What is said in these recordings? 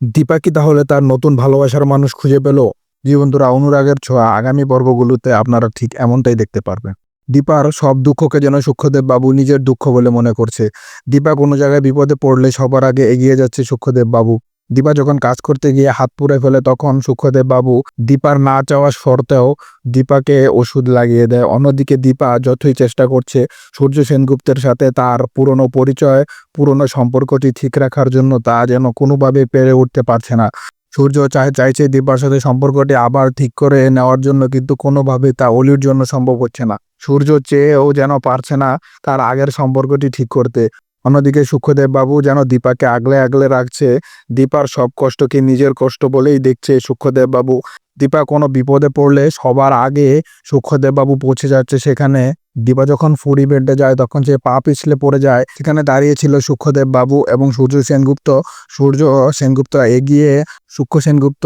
দীপা কি তাহলে তার নতুন ভালোবাসার মানুষ খুঁজে পেল? জীবনতুরা অনুরাগের ছোঁয়া আগামী পর্বগুলোতে আপনারা ঠিক এমনটাই দেখতে পারবেন। দীপার সব দুঃখকে যেন সুক্ষদেব বাবু নিজের দুঃখ বলে মনে করছে। দীপা কোনো জায়গায় বিপদে পড়লে সবার আগে এগিয়ে যাচ্ছে সুক্ষদেব বাবু। দীপা যখন কাজ করতে গিয়ে হাত পুড়ে ফেলে, তখন সুখদেব বাবু দীপার না চাওয়া শর্তেও দীপাকে ওষুধ লাগিয়ে দেয়। অন্যদিকে দীপা যতই চেষ্টা করছে, সূর্য সেনগুপ্তের সাথে তার পুরনো পরিচয়, পুরনো সম্পর্কটি ঠিক রাখার জন্য তা যেন কোনোভাবে পেরে উঠতে পারছে না। সূর্য চাই চাইছে দীপার সাথে সম্পর্কটি আবার ঠিক করে নেওয়ার জন্য, কিন্তু কোনোভাবে তা অলির জন্য সম্ভব হচ্ছে না। সূর্য চেয়েও যেন পারছে না তার আগের সম্পর্কটি ঠিক করতে। অন্যদিকে সুখদেব বাবু যেন দীপাকে আগলে আগলে রাখছে, দীপার সব কষ্টকে নিজের কষ্ট বলেই দেখছে সুখদেব বাবু। দীপা কোনো বিপদে পড়লে সবার আগে সুখদেব বাবু পৌঁছে যাচ্ছে সেখানে। দীপা যখন ফুরি বেডে যায়, তখন সে পা পিছলে পড়ে যায়। সেখানে দাঁড়িয়ে ছিল সুখদেব বাবু এবং সূর্য সেনগুপ্ত। সূর্য সেনগুপ্ত এগিয়ে, সূক্ষ্ম সেনগুপ্ত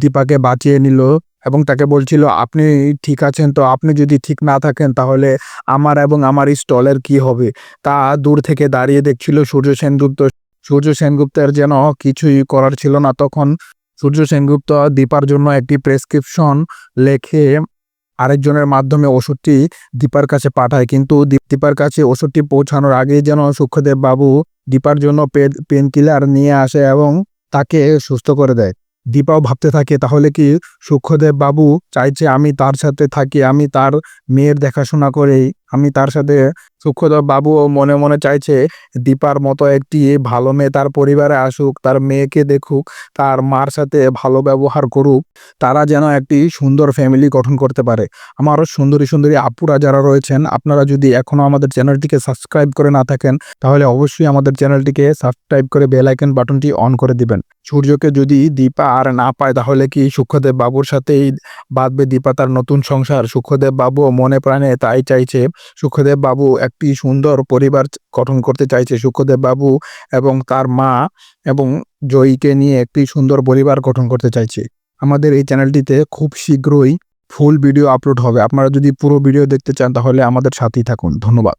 দীপাকে বাঁচিয়ে নিল। এবং তাকে বলছিল, আপনি ঠিক আছেন তো? আপনি যদি ঠিক না থাকেন তাহলে আমার এবং আমার স্টলের কি হবে? তা দূর থেকে দাঁড়িয়ে দেখছিল সূর্য সেনগুপ্ত। সূর্য সেনগুপ্তের যেন কিছুই করার ছিল না। তখন সূর্য সেনগুপ্ত দীপার জন্য একটি প্রেসক্রিপশন লেখে আরেকজনের মাধ্যমে ওষুধটি দীপার কাছে পাঠায়। কিন্তু দীপার কাছে ওষুধটি পৌঁছানোর আগেই যেন সুখদেব বাবু দীপার জন্য পেন কিলার নিয়ে আসে এবং তাকে সুস্থ করে দেয়। দীপাও ভাবতে থাকে, তাহলে কি সুক্ষদেব বাবু চাইছে আমি তার সাথে থাকি, আমি তার মেয়ের দেখাশোনা করেই? আমি তার সাথে সুখদেব বাবুও মনে মনে চাইছে, দীপার মতো একটি ভালো মেয়ে তার পরিবারে আসুক, তার মেয়েকে দেখুক, তার মার সাথে ভালো ব্যবহার করুক, তারা যেন একটি সুন্দর ফ্যামিলি গঠন করতে পারে। আমারও সুন্দরী সুন্দরী আপুরা যারা রয়েছেন, আপনারা যদি এখনও আমাদের চ্যানেলটিকে সাবস্ক্রাইব করে না থাকেন, তাহলে অবশ্যই আমাদের চ্যানেলটিকে সাবস্ক্রাইব করে বেল আইকন বাটনটি অন করে দিবেন। সূর্যকে যদি দীপা আর না পায়, তাহলে কি সুক্ষদেব বাবুর সাথেই বাঁধবে দীপা তার নতুন সংসার? সুখদেব বাবু মনে প্রাণে তাই চাইছে সুখদেব বাবু একটি সুন্দর পরিবার গঠন করতে চাইছে। সুখদেব বাবু এবং তার মা এবং জয়ীকে নিয়ে একটি সুন্দর পরিবার গঠন করতে চাইছে। আমাদের এই চ্যানেলটিতে খুব শীঘ্রই ফুল ভিডিও আপলোড হবে। আপনারা যদি পুরো ভিডিও দেখতে চান তাহলে আমাদের সাথেই থাকুন। ধন্যবাদ।